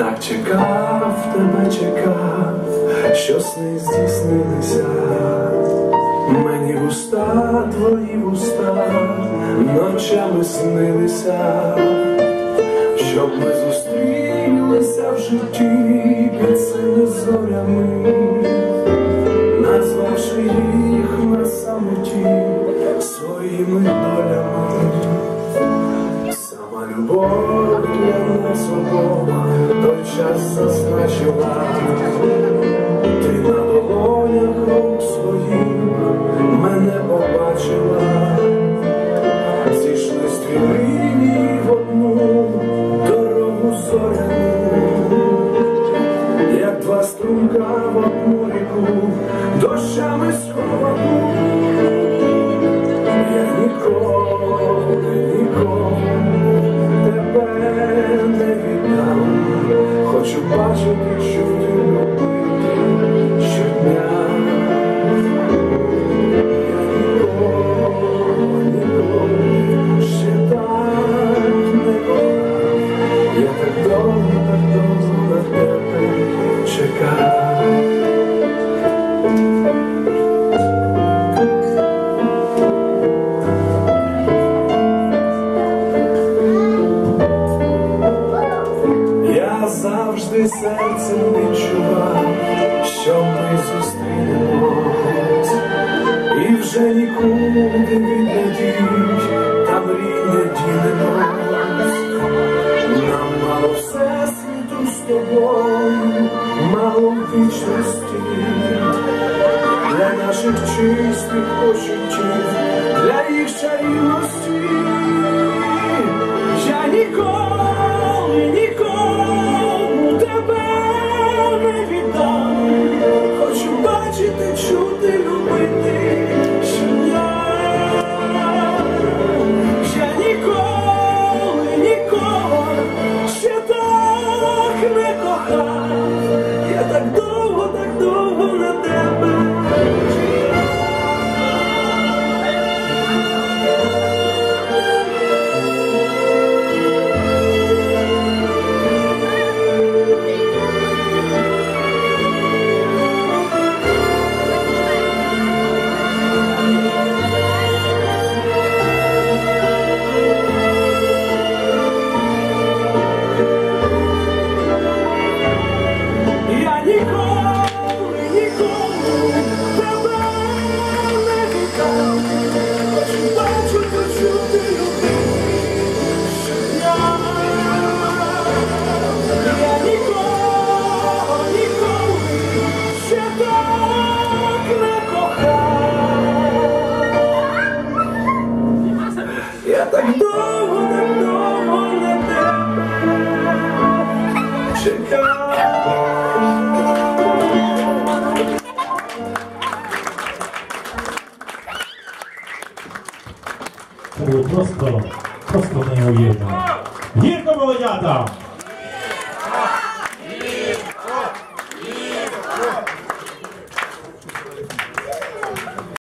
так чекав, тебе чекав, що сни здійснилися. Мені вуста, твої вуста, ночами снилися, щоб ми зустрілися в житті під цими зорями, назвавши їх на самоті своїми долями. Сама любов для нас обох той час зазначила, ти на долонях рук своїх мене побачила, зійшли стріли лінії в одну дорогу зоряну, як два струмка в одну ріку, дощами сховану. Завжди серцем відчував, що ми зустрінемось, і вже нікуди відглядіть, та мрій не. Нам мало всесвіту з тобою, мало вічності, для наших чистих почуттів, для їх чарівності. Я так довго, так довго на тебе чекав. Це просто, просто неймовірно. Гірко молодята!